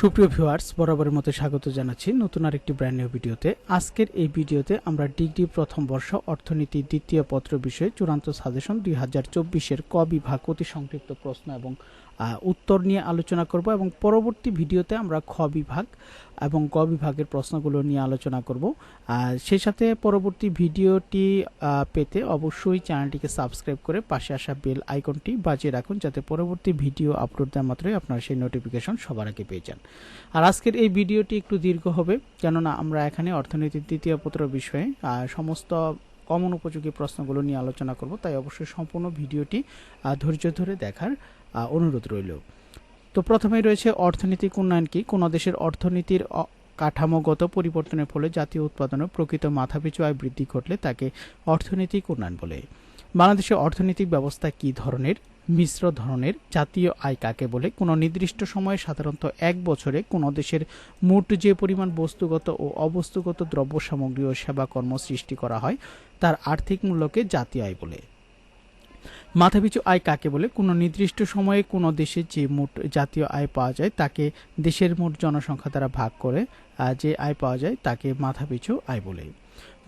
সুপ্রিয় ভিউয়ার্স বরাবরের মতো স্বাগত জানাচ্ছি নতুন আরেকটি ব্র্যান্ড নিউ ভিডিওতে। আজকের এই ভিডিওতে আমরা ডিগ্রি প্রথম বর্ষ, অর্থনীতি দ্বিতীয় পত্র বিষয়ে চূড়ান্ত সাজেশন দুই হাজার চব্বিশের ক বিভাগ অতি সংক্ষিপ্ত প্রশ্ন এবং উত্তর নিয়ে আলোচনা করব এবং পরবর্তী ভিডিওতে আমরা খ বিভাগ এবং গ বিভাগের প্রশ্নগুলো নিয়ে আলোচনা করব। সেই সাথে পরবর্তী ভিডিওটি পেতে অবশ্যই চ্যানেলটিকে সাবস্ক্রাইব করে পাশে আসা বেল আইকনটি বাজিয়ে রাখুন যাতে পরবর্তী ভিডিও আপলোড দেওয়া মাত্রই আপনারা সেই নোটিফিকেশন সবার আগে পেয়ে যান। আর আজকের এই ভিডিওটি একটু দীর্ঘ হবে, কেননা আমরা এখানে অর্থনীতির দ্বিতীয় পত্র বিষয়ে সমস্ত কমন উপযোগী প্রশ্নগুলো নিয়ে আলোচনা করব, তাই অবশ্যই সম্পূর্ণ ভিডিওটি ধৈর্য ধরে দেখার অনুরোধ রইল। তো প্রথমেই রয়েছে অর্থনৈতিক উন্নয়ন কি? কোনো দেশের অর্থনীতির কাঠামোগত পরিবর্তনের ফলে জাতীয় উৎপাদনে প্রকৃত মাথাপিছু আয় বৃদ্ধি ঘটলে তাকে অর্থনৈতিক উন্নয়ন বলে। বাংলাদেশের অর্থনৈতিক ব্যবস্থা কি ধরনের? মিশ্র ধরনের জাতীয় আয় কাকে বলে? কোনো নির্দিষ্ট সময়ে সাধারণত এক বছরে কোনো দেশের মোট যে পরিমাণ বস্তুগত ও অবস্তুগত দ্রব্য সামগ্রী ও সেবা কর্ম সৃষ্টি করা হয়, তার আর্থিক মূল্যকে জাতীয় আয় বলে। মাথাপিছু আয় কাকে বলে? কোনো নির্দিষ্ট সময়ে কোনো দেশে যে মোট জাতীয় আয় পাওয়া যায়, তাকে দেশের মোট জনসংখ্যা দ্বারা ভাগ করে যে আয় পাওয়া যায়, তাকে মাথাপিছু আয় বলে।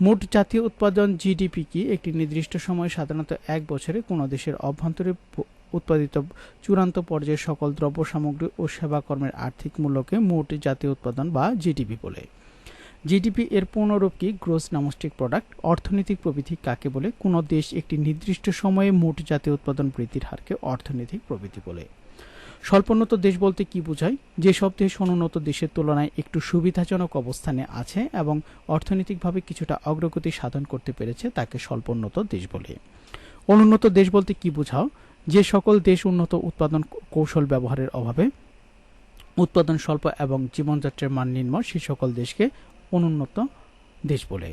মোট জাতীয় উৎপাদন জিডিপি কি? একটি নির্দিষ্ট সময়ে সাধারণত এক বছরে কোনো দেশের অভ্যন্তরে উৎপাদিত চূড়ান্ত পর্যায়ের সকল দ্রব্য সামগ্রী ও সেবা কর্মের আর্থিক মূল্যকে মোট জাতীয় উৎপাদন বা জিডিপি বলে। জিডিপি এর পূর্ণরূপ কি? গ্রোস ডোমেস্টিক প্রোডাক্ট অর্থনৈতিক প্রবৃদ্ধি কাকে বলে? কোনো দেশ একটি নির্দিষ্ট সময়ে মোট জাতীয় উৎপাদন বৃদ্ধির হারকে অর্থনৈতিক প্রবৃদ্ধি বলে। স্বল্পোন্নত দেশ বলতে কি বোঝায়? যেসব দেশ অনুন্নত দেশের তুলনায় একটু সুবিধাজনক অবস্থানে আছে এবং অর্থনৈতিকভাবে কিছুটা অগ্রগতি সাধন করতে পেরেছে তাকে স্বল্পোন্নত দেশ বলে। অনুন্নত দেশ বলতে কি বোঝাও? যে সকল দেশ উন্নত উৎপাদন কৌশল ব্যবহারের অভাবে উৎপাদন স্বল্প এবং জীবনযাত্রার মান নিম্ন সে সকল দেশকে অনুন্নত দেশ বলে।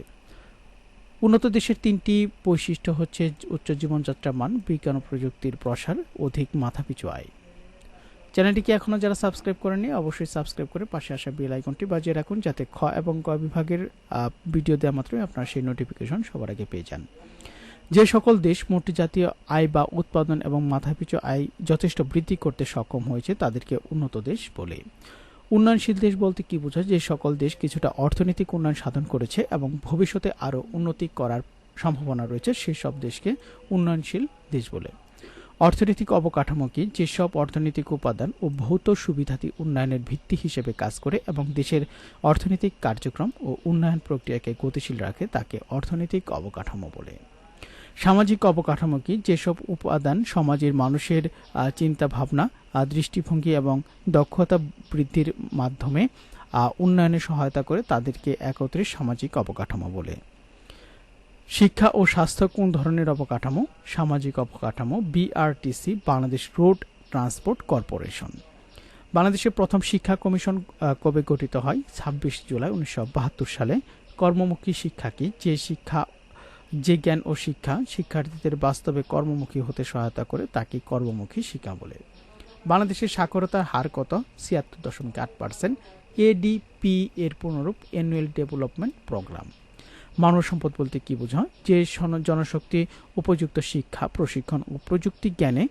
উন্নত দেশের তিনটি বৈশিষ্ট্য হচ্ছে উচ্চ জীবনযাত্রার মান, বিজ্ঞান ও প্রযুক্তির প্রসার, অধিক মাথাপিছু আয়। চ্যানেলটিকে এখনও যারা সাবস্ক্রাইব করেনি অবশ্যই সাবস্ক্রাইব করে পাশে আসা বেল আইকনটি বাজিয়ে রাখুন যাতে খ এবং গ বিভাগের ভিডিও দেওয়া মাত্রই আপনারা সেই নোটিফিকেশন সবার আগে পেয়ে যান। যে সকল দেশ মোট জাতীয় আয় বা উৎপাদন এবং মাথাপিছু আয় যথেষ্ট বৃদ্ধি করতে সক্ষম হয়েছে, তাদেরকে উন্নত দেশ বলে। উন্নয়নশীল দেশ বলতে কি বোঝায় যে সকল দেশ কিছুটা অর্থনৈতিক উন্নয়ন সাধন করেছে এবং ভবিষ্যতে আরও উন্নতি করার সম্ভাবনা রয়েছে সেসব দেশকে উন্নয়নশীল দেশ বলে। অর্থনৈতিক অবকাঠামো কি? যেসব অর্থনৈতিক উপাদান ও ভৌত সুবিধাদি উন্নয়নের ভিত্তি হিসেবে কাজ করে এবং দেশের অর্থনৈতিক কার্যক্রম ও উন্নয়ন প্রক্রিয়াকে গতিশীল রাখে তাকে অর্থনৈতিক অবকাঠামো বলে। সামাজিক অবকাঠামো কি? যেসব উপাদান সমাজের মানুষের চিন্তা ভাবনা দৃষ্টিভঙ্গি এবং দক্ষতা বৃদ্ধির মাধ্যমে উন্নয়নে সহায়তা করে তাদেরকে একত্রে সামাজিক অবকাঠামো বলে। শিক্ষা ও স্বাস্থ্য কোন ধরনের অবকাঠামো? সামাজিক অবকাঠামো BRTC Bangladesh road transport corporation. বাংলাদেশের প্রথম শিক্ষা কমিশন কবে গঠিত হয়? ছাব্বিশ জুলাই উনিশশো বাহাত্তর সালে। কর্মমুখী শিক্ষা কি? যে শিক্ষা যে জ্ঞান ও শিক্ষা শিক্ষার্থীদের বাস্তবে কর্মমুখী হতে সহায়তা করে, তাকে কর্মমুখী শিক্ষা বলে। বাংলাদেশের সাক্ষরতার হার কত? ছিয়াত্তর দশমিক আট পার্সেন্ট। এডিপি এর পুনরূপ অ্যানুয়াল ডেভেলপমেন্ট প্রোগ্রাম মানব সম্পদ বলতে কি বোঝায়? যে জনশক্তি, উপযুক্ত শিক্ষা, প্রশিক্ষণ ও প্রযুক্তি জ্ঞানে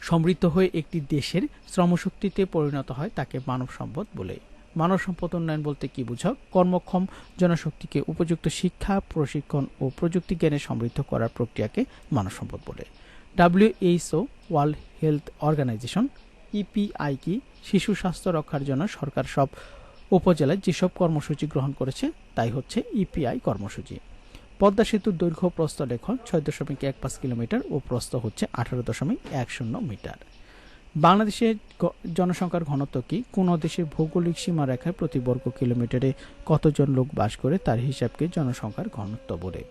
সমৃদ্ধ হয়ে একটি দেশের শ্রমশক্তিতে পরিণত হয়, তাকে মানব সম্পদ বলে। মানব সম্পদ উন্নয়ন বলতে কি বোঝাও কর্মক্ষম জনশক্তিকে উপযুক্ত শিক্ষা, প্রশিক্ষণ ও প্রযুক্তি জ্ঞানে সমৃদ্ধ করার প্রক্রিয়াকে মানব সম্পদ বলে। WHO world health organisation, EPI কি শিশু স্বাস্থ্য রক্ষার জন্য সরকার সব উপজেলায় যেসব কর্মসূচি গ্রহণ করেছে, তাই হচ্ছে ইপিআই কর্মসূচি। পদ্মা সেতুর দৈর্ঘ্য প্রস্থ লেখ ছয় দশমিক এক পাঁচ কিলোমিটার ও প্রস্থ হচ্ছে আঠারো দশমিক এক শূন্য মিটার। বাংলাদেশের জনসংখ্যার ঘনত্ব কি? কোন দেশের ভৌগোলিক সীমারেখায় প্রতি বর্গ কিলোমিটারে কতজন লোক বাস করে? তার হিসাবকে জনসংখ্যার ঘনত্ব বলে।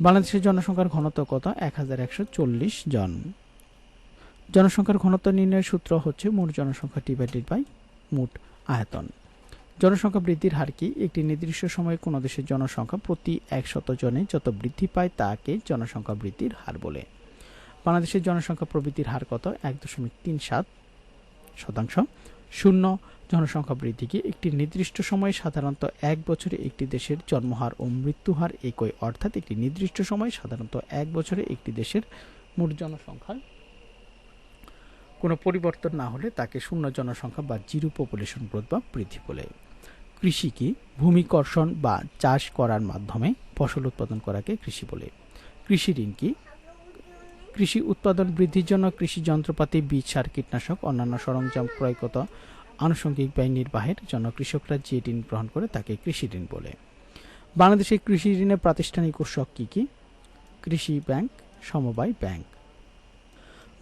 বাংলাদেশের জনসংখ্যার ঘনত্ব কত? এক হাজার একশো চল্লিশ জন। জনসংখ্যার ঘনত্ব নির্ণয়ের সূত্র হচ্ছে মোট জনসংখ্যা ডিভাইডেড বাই মোট আয়তন। জনসংখ্যা বৃদ্ধির হার কি? একটি নির্দিষ্ট সময়ে কোনো দেশের জনসংখ্যা প্রতি একশত জনে যত বৃদ্ধি পায় তাকে জনসংখ্যা বৃদ্ধির হার বলে। বাংলাদেশের জনসংখ্যা প্রবৃদ্ধির হার কত? এক দশমিক তিন সাত শতাংশ। শূন্য, জনসংখ্যা বৃদ্ধি কি একটি নির্দিষ্ট সময়ে সাধারণত এক বছরে একটি দেশের জন্মহার ও মৃত্যুহার একই, অর্থাৎ একটি নির্দিষ্ট সময়ে সাধারণত এক বছরে একটি দেশের মোট জনসংখ্যার কোনো পরিবর্তন না হলে তাকে শূন্য জনসংখ্যা বা জিরো পপুলেশন গ্রোথ বা বৃদ্ধি বলে। কৃষি কি? ভূমিকর্ষণ বা চাষ করার মাধ্যমে ফসল উৎপাদন করাকে কৃষি বলে। কৃষি ঋণ কি? কৃষি উৎপাদন বৃদ্ধির জন্য কৃষি যন্ত্রপাতি, বীজ সার, কীটনাশক, অন্যান্য সরঞ্জাম ক্রয়গত আনুষঙ্গিক ব্যয় নির্বাহের জন্য কৃষকরা যে ঋণ গ্রহণ করে তাকে কৃষি ঋণ বলে। বাংলাদেশে কৃষি ঋণের প্রাতিষ্ঠানিক উৎস কী কী? কৃষি ব্যাংক, সমবায় ব্যাংক।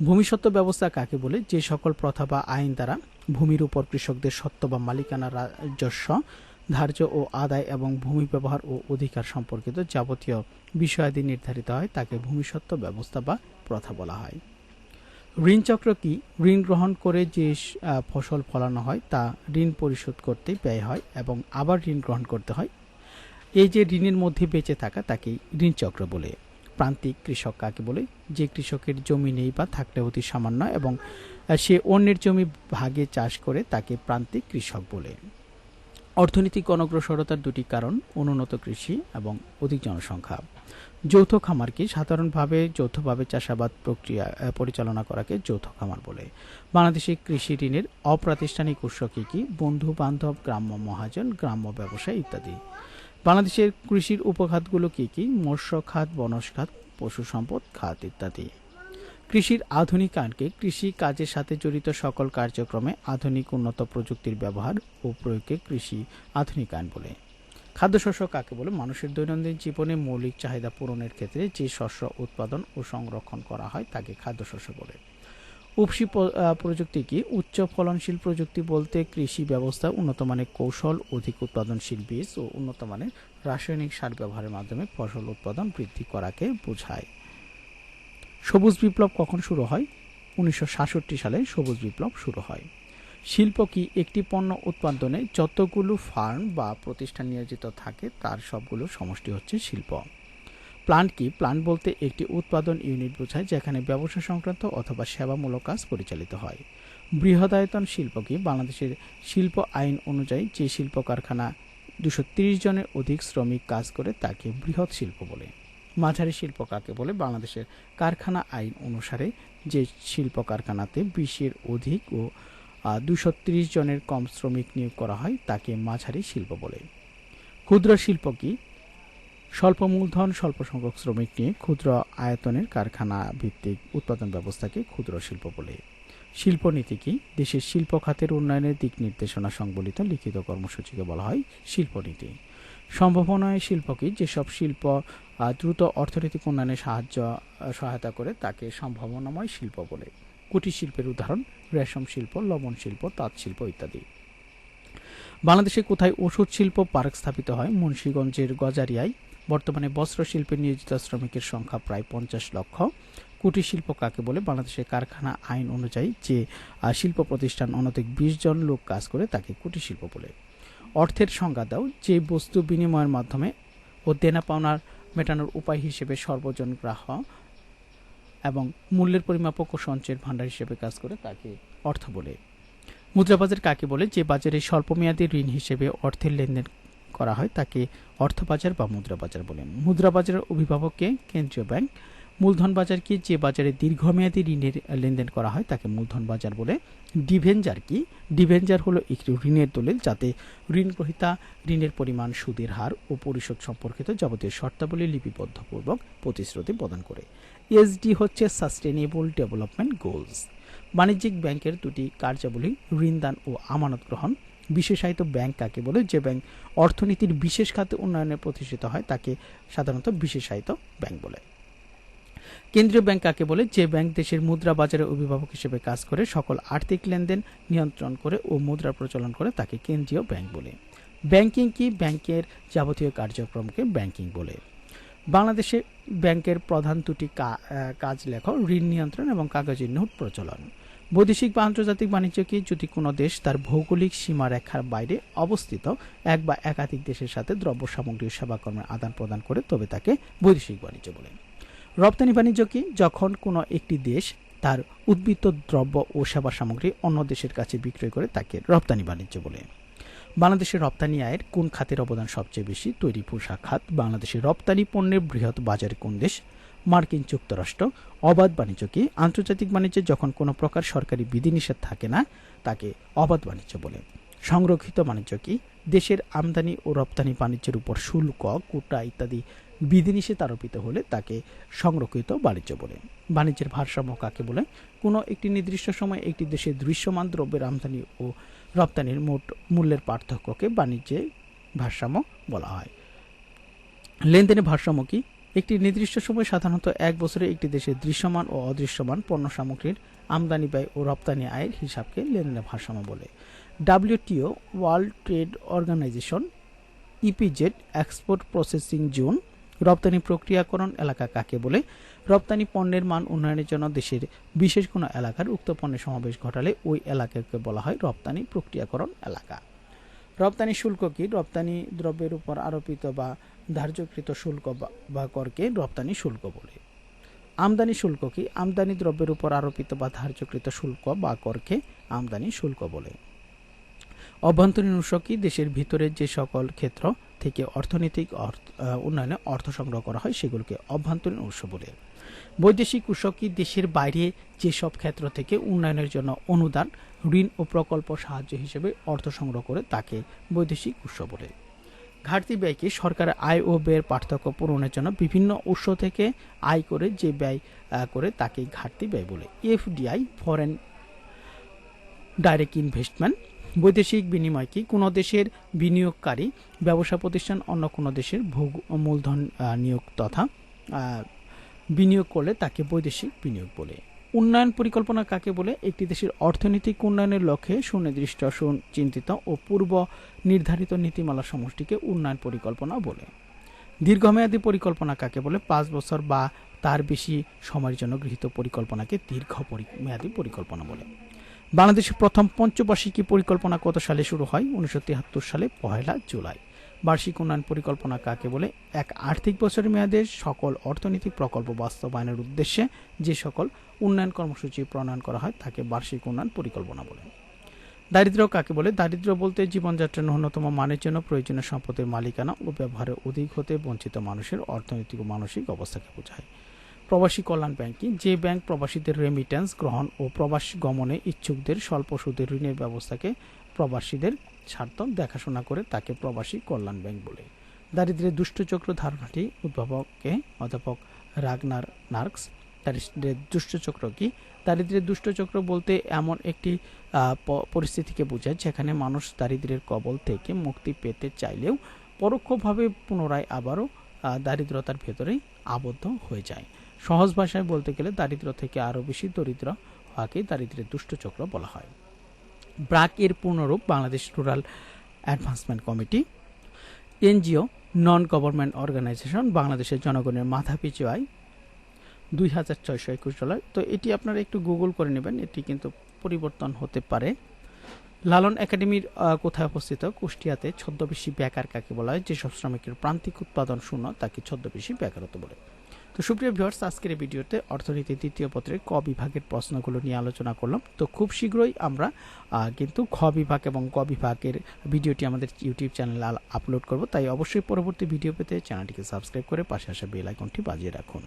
ভূমিসত্ত্ব ব্যবস্থা কাকে বলে? যে সকল প্রথা বা আইন দ্বারা ভূমির উপর কৃষকদের সত্ত্ব বা মালিকানা রাজস্ব ধার্য ও আদায় এবং ভূমি ব্যবহার ও অধিকার সম্পর্কিত যাবতীয় বিষয়াদি নির্ধারিত হয়, তাকে ভূমিসত্ত্ব ব্যবস্থা বা প্রথা বলা হয়। ঋণ চক্র কি? ঋণ গ্রহণ করে যে ফসল ফলানো হয়, তা ঋণ পরিশোধ করতে ব্যয় হয় এবং আবার ঋণ গ্রহণ করতে হয়। এই যে ঋণের মধ্যে বেঁচে থাকা, তাকে ঋণ চক্র বলে। প্রান্তিক কৃষক কাকে বলে? যে কৃষকের জমি নেই বা থাকলে অতি সামান্য এবং সে অন্যের জমি ভাগে চাষ করে, তাকে প্রান্তিক কৃষক বলে। অর্থনৈতিক অনগ্রসরতার দুটি কারণ, অনুন্নত কৃষি এবং অধিক জনসংখ্যা। যৌথ খামারকে সাধারণভাবে যৌথভাবে চাষাবাদ প্রক্রিয়া পরিচালনা করাকে যৌথ খামার বলে। বাংলাদেশে কৃষি ঋণের অপ্রাতিষ্ঠানিক উৎস কি কি? বন্ধু বান্ধব গ্রাম্য মহাজন, গ্রাম্য ব্যবসায় ইত্যাদি। বাংলাদেশের কৃষির উপখাতগুলো কি কি? মৎস্য খাত বনস খাত, পশু সম্পদ খাত ইত্যাদি। কৃষির আধুনিকায়নকে কৃষি কাজের সাথে জড়িত সকল কার্যক্রমে আধুনিক উন্নত প্রযুক্তির ব্যবহার ও প্রয়োগকে কৃষি আধুনিকায়ন বলে। খাদ্যশস্য কাকে বলে? মানুষের দৈনন্দিন জীবনে মৌলিক চাহিদা পূরণের ক্ষেত্রে যে শস্য উৎপাদন ও সংরক্ষণ করা হয় তাকে খাদ্যশস্য বলে। উপসি প্রযুক্তি কি? উচ্চ ফলনশীল প্রযুক্তি বলতে কৃষি ব্যবস্থা, উন্নত মানের কৌশল, অধিক উৎপাদনশীল বীজ ও উন্নত মানের রাসায়নিক সার ব্যবহারের মাধ্যমে ফসল উৎপাদন বৃদ্ধি করাকে বোঝায়। সবুজ বিপ্লব কখন শুরু হয়? উনিশশো সাতষট্টি সালে সবুজ বিপ্লব শুরু হয়। শিল্প কি একটি পণ্য উৎপাদনে যতগুলো ফার্ম বা প্রতিষ্ঠান নিয়োজিত থাকে, তার সবগুলো সমষ্টি হচ্ছে শিল্প। প্লান্ট কি? প্লান্ট বলতে একটি উৎপাদন ইউনিট বোঝায়, যেখানে ব্যবসা সংক্রান্ত অথবা সেবামূলক কাজ পরিচালিত হয়। বৃহদায়তন শিল্প কি? বাংলাদেশের শিল্প আইন অনুযায়ী যে শিল্প কারখানা দুশো জনের অধিক শ্রমিক কাজ করে, তাকে বৃহৎ শিল্প বলে। মাঝারি শিল্প কাকে বলে? বাংলাদেশের কারখানা আইন অনুসারে যে শিল্প কারখানাতে বিশের অধিক ও দুশো জনের কম শ্রমিক নিয়োগ করা হয়, তাকে মাঝারি শিল্প বলে। ক্ষুদ্র শিল্প কি? স্বল্প মূলধন, স্বল্প সংখ্যক শ্রমিক নিয়ে ক্ষুদ্র আয়তনের কারখানা ভিত্তিক উৎপাদন ব্যবস্থাকে ক্ষুদ্র শিল্প বলে। শিল্পনীতি কি? দেশের শিল্প খাতের উন্নয়নের দিক নির্দেশনা সংবলিত লিখিত কর্মসূচিকে বলা হয় শিল্পনীতি। সম্ভাবনায় শিল্প কি যেসব শিল্প দ্রুত অর্থনৈতিক উন্নয়নে সাহায্য সহায়তা করে তাকে সম্ভাবনাময় শিল্প বলে। কুটির শিল্পের উদাহরণ, রেশম শিল্প, লবণ শিল্প, তাঁত শিল্প ইত্যাদি। বাংলাদেশে কোথায় ওষুধ শিল্প পার্ক স্থাপিত হয়? মুন্সীগঞ্জের গজারিয়ায়। বর্তমানে বস্ত্র শিল্পে নিয়োজিত শ্রমিকের সংখ্যা প্রায় পঞ্চাশ লক্ষ। কুটির শিল্প কাকে বলে? বাংলাদেশের কারখানা আইন অনুযায়ী যে শিল্প প্রতিষ্ঠান অনধিক বিশ জন লোক কাজ করে তাকে কুটির শিল্প বলে। অর্থের সংজ্ঞা দাও যে বস্তু বিনিময়ের মাধ্যমে ও দেনা পাওনার মেটানোর উপায় হিসেবে সর্বজন গ্রাহ্য এবং মূল্যের পরিমাপক ও সঞ্চয়ের ভাণ্ডার হিসেবে কাজ করে তাকে অর্থ বলে। মুদ্রাবাজার কাকে বলে? যে বাজারে স্বল্পমেয়াদী ঋণ হিসেবে অর্থের লেনদেন করা হয় তাকে অর্থবাজার বা মুদ্রা মুদ্রাবাজার বলে মুদ্রাবাজারের অভিভাবককে কেন্দ্রীয় ব্যাংক। মূলধন বাজার কি? যে বাজারে দীর্ঘমেয়াদী ঋণের লেনদেন করা হয়, তাকে মূলধন বাজার বলে ডিভেঞ্জার কি? ডিভেঞ্জার হলো একটি ঋণের দলিল যাতে ঋণ গ্রহীতা ঋণের পরিমাণ, সুদের হার ও পরিশোধ সম্পর্কিত যাবতীয় শর্তাবলী লিপিবদ্ধপূর্বক প্রতিশ্রুতি প্রদান করে। এসডি হচ্ছে সাস্টেনেবল ডেভেলপমেন্ট গোলস বাণিজ্যিক ব্যাংকের দুটি কার্যাবলী ঋণদান ও আমানত গ্রহণ। বিশেষায়িত ব্যাংক কাকে বলে? যে ব্যাংক অর্থনীতির বিশেষ খাতে উন্নয়নে প্রতিষ্ঠিত হয়, তাকে সাধারণত বিশেষায়িত ব্যাংক বলে। কেন্দ্রীয় ব্যাংক কাকে বলে? যে ব্যাংক দেশের মুদ্রা বাজারের অভিভাবক হিসেবে কাজ করে, সকল আর্থিক লেনদেন নিয়ন্ত্রণ করে ও মুদ্রা প্রচলন করে তাকে কেন্দ্রীয় ব্যাংক বলে। ব্যাংকিং কি? ব্যাংকের যাবতীয় কার্যক্রমকে ব্যাংকিং বলে। বাংলাদেশে ব্যাংকের প্রধান দুটি কাজ লেখ ঋণ নিয়ন্ত্রণ এবং কাগজের নোট প্রচলন। বৈদেশিক বা আন্তর্জাতিক বাণিজ্য কি? যদি কোনো দেশ তার ভৌগোলিক সীমারেখার বাইরে অবস্থিত, এক বা একাধিক দেশের সাথে দ্রব্য সামগ্রী সেবাকর্মের আদান প্রদান করে, তবে তাকে বৈদেশিক বাণিজ্য বলে। রপ্তানি বাণিজ্য কি? যখন কোনো একটি দেশ তার উদ্বৃত্ত দ্রব্য ও সেবা সামগ্রী অন্য দেশের কাছে বিক্রয় করে তাকে রপ্তানি বাণিজ্য বলে। বাংলাদেশের রপ্তানি আয়ের কোন খাতের অবদান সবচেয়ে বেশি? তৈরি পোশাক খাত, বাংলাদেশের রপ্তানি পণ্যের বৃহৎ বাজার কোন দেশ? মার্কিন যুক্তরাষ্ট্র, অবাধ বাণিজ্য কি? আন্তর্জাতিক বাণিজ্যে যখন কোনো প্রকার সরকারি বিধিনিষেধ থাকে না, তাকে অবাধ বাণিজ্য বলে। সংরক্ষিত বাণিজ্য কি? দেশের আমদানি ও রপ্তানি বাণিজ্যের উপর শুল্ক, কোটা ইত্যাদি বিধিনিষেধ আরোপিত হলে তাকে সংরক্ষিত বাণিজ্য বলে। বাণিজ্যের ভারসাম্য কাকে বলে? কোনো একটি নির্দিষ্ট সময় একটি দেশের দৃশ্যমান দ্রব্যের আমদানি ও রপ্তানির মোট মূল্যের পার্থক্যকে বাণিজ্যে ভারসাম্য বলা হয়। লেনদেনের ভারসাম্য কি? একটি নির্দিষ্ট সময় সাধারণত এক বছরে একটি দেশের দৃশ্যমান ও অদৃশ্যমান পণ্য সামগ্রীর আমদানি ব্যয় ও রপ্তানি আয়ের হিসাবকে লেনদেনের ভারসাম্য বলে। WTO, world trade organisation, EPZ, export processing zone রপ্তানি প্রক্রিয়াকরণ এলাকা কাকে বলে? রপ্তানি পণ্যের মান উন্নয়নের জন্য দেশের বিশেষ কোনো এলাকার উক্ত পণ্যের সমাবেশ ঘটালে ওই এলাকাকে বলা হয় রপ্তানি প্রক্রিয়াকরণ এলাকা। রপ্তানি শুল্ক কি? রপ্তানি দ্রব্যের উপর আরোপিত বা ধার্যকৃত শুল্ক বা- করকে রপ্তানি শুল্ক বলে। আমদানি শুল্ক কি? আমদানি দ্রব্যের উপর আরোপিত বা ধার্যকৃত শুল্ক বা করকে আমদানি শুল্ক বলে। অভ্যন্তরীণ উৎস কি? দেশের ভিতরে যে সকল ক্ষেত্র থেকে অর্থনৈতিক অর্থ- উন্নয়নে অর্থ সংগ্রহ করা হয় সেগুলোকে অভ্যন্তরীণ উৎস বলে। বৈদেশিক উৎস কি দেশের বাইরে যেসব ক্ষেত্র থেকে উন্নয়নের জন্য অনুদান, ঋণ ও প্রকল্প সাহায্য হিসেবে অর্থ সংগ্রহ করে তাকে বৈদেশিক উৎস বলে। ঘাটতি ব্যয়কে সরকারের আয় ও ব্যয়ের পার্থক্য পূরণের জন্য বিভিন্ন উৎস থেকে আয় করে যে ব্যয় করে তাকে ঘাটতি ব্যয় বলে। এফডিআই, ফরেন ডাইরেক্ট ইনভেস্টমেন্ট বৈদেশিক বিনিময় কি? কোনো দেশের বিনিয়োগকারী, ব্যবসা প্রতিষ্ঠান, অন্য কোনো দেশের ভোগ, মূলধন নিয়োগ তথা বিনিয়োগ করলে তাকে বৈদেশিক বিনিয়োগ বলে। উন্নয়ন পরিকল্পনা কাকে বলে? একটি দেশের অর্থনৈতিক উন্নয়নের লক্ষ্যে সুনির্দিষ্ট, সুচিন্তিত ও পূর্ব নির্ধারিত নীতিমালা সমষ্টিকে উন্নয়ন পরিকল্পনা বলে। দীর্ঘমেয়াদী পরিকল্পনা কাকে বলে? পাঁচ বছর বা তার বেশি সময়ের জন্য গৃহীত পরিকল্পনাকে দীর্ঘ মেয়াদী পরিকল্পনা বলে। বাংলাদেশের প্রথম পঞ্চবার্ষিকী পরিকল্পনা কত সালে শুরু হয়? উনিশশো তিয়াত্তর সালে, পহেলা জুলাই। বার্ষিক উন্নয়ন পরিকল্পনা কাকে বলে? এক আর্থিক বছরের মেয়াদে সকল অর্থনৈতিক প্রকল্প বাস্তবায়নের উদ্দেশ্যে যে সকল উন্নয়ন কর্মসূচি প্রণয়ন করা হয়, তাকে বার্ষিক উন্নয়ন পরিকল্পনা বলে। দারিদ্র্য কাকে বলে? দারিদ্র্য বলতে জীবনযাত্রার ন্যূনতম মানের জন্য প্রয়োজনীয় সম্পদের মালিকানা ও ব্যবহারে অধিক হতে বঞ্চিত মানুষের অর্থনৈতিক ও মানসিক অবস্থাকে বোঝায়। প্রবাসী কল্যাণ ব্যাংকিং যে ব্যাংক প্রবাসীদের রেমিটেন্স গ্রহণ ও প্রবাস গমনে ইচ্ছুকদের স্বল্প সুদের ঋণের ব্যবস্থাকে প্রবাসীদের স্বার্থ দেখাশোনা করে তাকে প্রবাসী কল্যাণ ব্যাংক বলে। দারিদ্র্যের দুষ্টচক্র ধারণাটি উদ্ভাবককে অধ্যাপক রাগনার নার্কস দারিদ্রের দুষ্টচক্র কি? দারিদ্র্যের দুষ্টচক্র বলতে এমন একটি পরিস্থিতিকে বোঝায় যেখানে মানুষ দারিদ্র্যের কবল থেকে মুক্তি পেতে চাইলেও পরোক্ষভাবে পুনরায় আবারও দারিদ্রতার ভেতরেই আবদ্ধ হয়ে যায়। সহজ ভাষায় বলতে গেলে দারিদ্র থেকে আরও বেশি দরিদ্র হওয়াকে দারিদ্র্যের দুষ্টচক্র বলা হয়। ব্রাক এর পূর্ণরূপ Bangladesh rural advancement committee, NGO non government organisation বাংলাদেশের জনগণের মাথা পিছু আয় দুই হাজার ছয়শো একুশ ডলার। তো এটি আপনারা একটু গুগল করে নেবেন, এটি কিন্তু পরিবর্তন হতে পারে। লালন একাডেমির কোথায় অবস্থিত? কুষ্টিয়াতে ছদ্মবেশী বেকার কাকে বলা হয়? যেসব শ্রমিকের প্রান্তিক উৎপাদন শূন্য, তাকে ছদ্মবেশী বেকারত্ব বলে। তো সুপ্রিয় ভিউয়ার্স আজকের এই ভিডিওতে অর্থনীতি দ্বিতীয় পত্রের ক বিভাগের প্রশ্নগুলো নিয়ে আলোচনা করলাম। তো খুব শীঘ্রই আমরা কিন্তু খ বিভাগ এবং ক বিভাগের ভিডিওটি আমাদের ইউটিউব চ্যানেলে আপলোড করব। তাই অবশ্যই পরবর্তী ভিডিও পেতে চ্যানেলটিকে সাবস্ক্রাইব করে পাশে আসা বেল আইকনটি বাজিয়ে রাখুন।